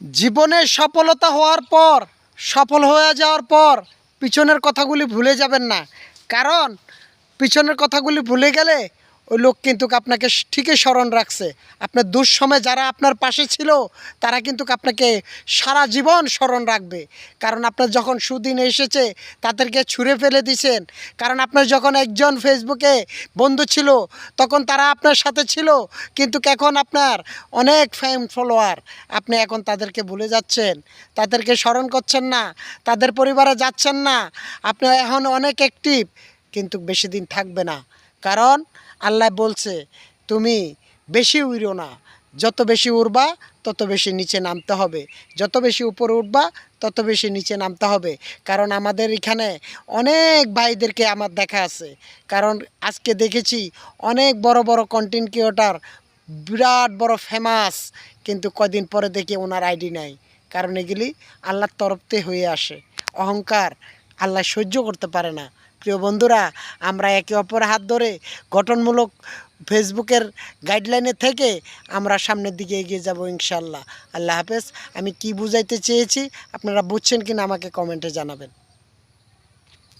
জীবনে সফলতা হওয়ার পর, সফল হয়ে যাওয়ার পর পিছনের কথাগুলি ভুলে যাবেন না। কারণ, পিছনের কথাগুলি ভুলে গেলে ওই লোক কিন্তু আপনাকে ঠিকই স্মরণ রাখছে। আপনার দুঃসময়ে যারা আপনার পাশে ছিল, তারা কিন্তু আপনাকে সারা জীবন স্মরণ রাখবে। কারণ আপনার যখন সুদিন এসেছে, তাদেরকে ছুঁড়ে ফেলে দিছেন। কারণ আপনার যখন একজন ফেসবুকে বন্ধু ছিল, তখন তারা আপনার সাথে ছিল। কিন্তু এখন আপনার অনেক ফ্যান ফলোয়ার আপনি এখন তাদেরকে ভুলে যাচ্ছেন। তাদেরকে স্মরণ করছেন না। তাদের পরিবারে যাচ্ছেন না। আপনি এখন অনেক অ্যাক্টিভ কিন্তু বেশি দিন থাকবে না। কারণ আল্লাহ বলছে, তুমি বেশি উড়ো না। যত বেশি উড়বা, তত বেশি নিচে নামতে হবে। যত বেশি উপরে উঠবা, তত বেশি নিচে নামতে হবে। কারণ আমাদের এখানে অনেক ভাইদেরকে আমার দেখা আছে। কারণ আজকে দেখেছি অনেক বড় বড় কন্টেন্ট ক্রিয়েটার বিরাট বড় ফেমাস কিন্তু কদিন পরে দেখি ওনার আইডি নাই। কারণ এগুলি আল্লাহর তরফতে হয়ে আসে। অহংকার আল্লাহ সহ্য করতে পারে না। প্রিয় বন্ধুরা, আমরা একে অপর হাত ধরে গঠনমূলক ফেসবুকের গাইডলাইনে থেকে আমরা সামনের দিকে এগিয়ে যাব ইনশাল্লাহ আল্লাহ হাফেজ, আমি কি বুঝাইতে চেয়েছি আপনারা বুঝছেন কিনা আমাকে কমেন্টে জানাবেন।